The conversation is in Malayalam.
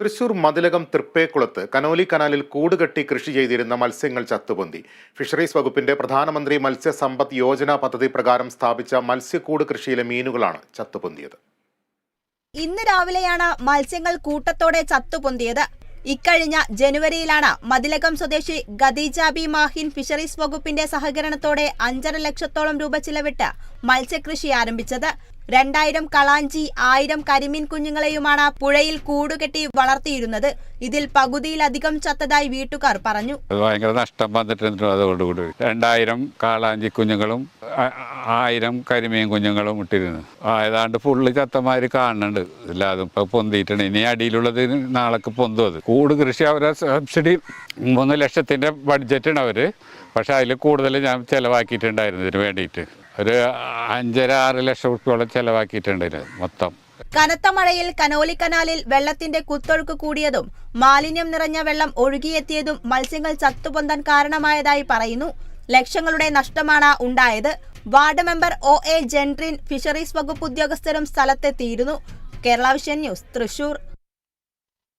തൃശൂർ മതിലകം തൃപ്പേക്കുളത്ത് കനോലി കനാലിൽ കൂടുകെട്ടി കൃഷി ചെയ്തിരുന്ന മത്സ്യങ്ങൾ ചത്തുപൊന്തി. ഫിഷറീസ് വകുപ്പിന്റെ പ്രധാനമന്ത്രി മത്സ്യസമ്പത്ത് യോജന പദ്ധതി പ്രകാരം സ്ഥാപിച്ച മത്സ്യക്കൂട് കൃഷിയിലെ മീനുകളാണ് ചത്തുപൊന്തിയത്. ഇന്ന് രാവിലെയാണ് മത്സ്യങ്ങൾ കൂട്ടത്തോടെ ചത്തുപൊന്തിയത്. ഇക്കഴിഞ്ഞ ജനുവരിയിലാണ് മതിലകം സ്വദേശി ഗദീജാബി മാഹിൻ ഫിഷറീസ് വകുപ്പിന്റെ സഹകരണത്തോടെ അഞ്ചര ലക്ഷത്തോളം രൂപ ചിലവിട്ട് മത്സ്യകൃഷി ആരംഭിച്ചത്. രണ്ടായിരം കളാഞ്ചി ആയിരം കരിമീൻ കുഞ്ഞുങ്ങളെയുമാണ് പുഴയിൽ കൂടുകെട്ടി വളർത്തിയിരുന്നത്. ഇതിൽ പകുതിയിലധികം ചത്തതായി വീട്ടുകാർ പറഞ്ഞു. ഭയങ്കര നഷ്ടം വന്നിട്ടുണ്ട് അതോടുകൂടി രണ്ടായിരം കാളാഞ്ചി കുഞ്ഞുങ്ങളും ആയിരം കരിമീൻ കുഞ്ഞുങ്ങളും ഇട്ടിരുന്നു. ഏതാണ്ട് ഫുള്ള് ചത്തമാര് കാണുന്നുണ്ട്. ഇല്ലാതെ ഇപ്പൊ പൊന്തിയിട്ടുണ്ട്. ഇനി അടിയിലുള്ളത് നാളേക്ക് പൊന്തും അത്. കൂട് കൃഷി അവരെ സബ്സിഡി മൂന്ന് ലക്ഷത്തിന്റെ ബഡ്ജറ്റാണ് അവർ. പക്ഷെ അതിൽ കൂടുതൽ ഞാൻ ചെലവാക്കിയിട്ടുണ്ടായിരുന്നു ഇതിന് വേണ്ടിയിട്ട്. ഒരു അഞ്ചര ആറ് ലക്ഷം റുപ്യോളം ചെലവാക്കിയിട്ടുണ്ട് മൊത്തം. കനത്ത മഴയിൽ കനോലി കനാലിൽ വെള്ളത്തിന്റെ കുത്തൊഴുക്ക് കൂടിയതും മാലിന്യം നിറഞ്ഞ വെള്ളം ഒഴുകിയെത്തിയതും മത്സ്യങ്ങൾ ചത്തുപൊന്താൻ കാരണമായതായി പറയുന്നു. ലക്ഷങ്ങളുടെ നഷ്ടമാണ് ഉണ്ടായത്. Ward member O A ജെൻട്രിൻ fisheries വകുപ്പ് ഉദ്യോഗസ്ഥരും സ്ഥലത്തെത്തിയിരുന്നു. Kerala vision news Thrissur.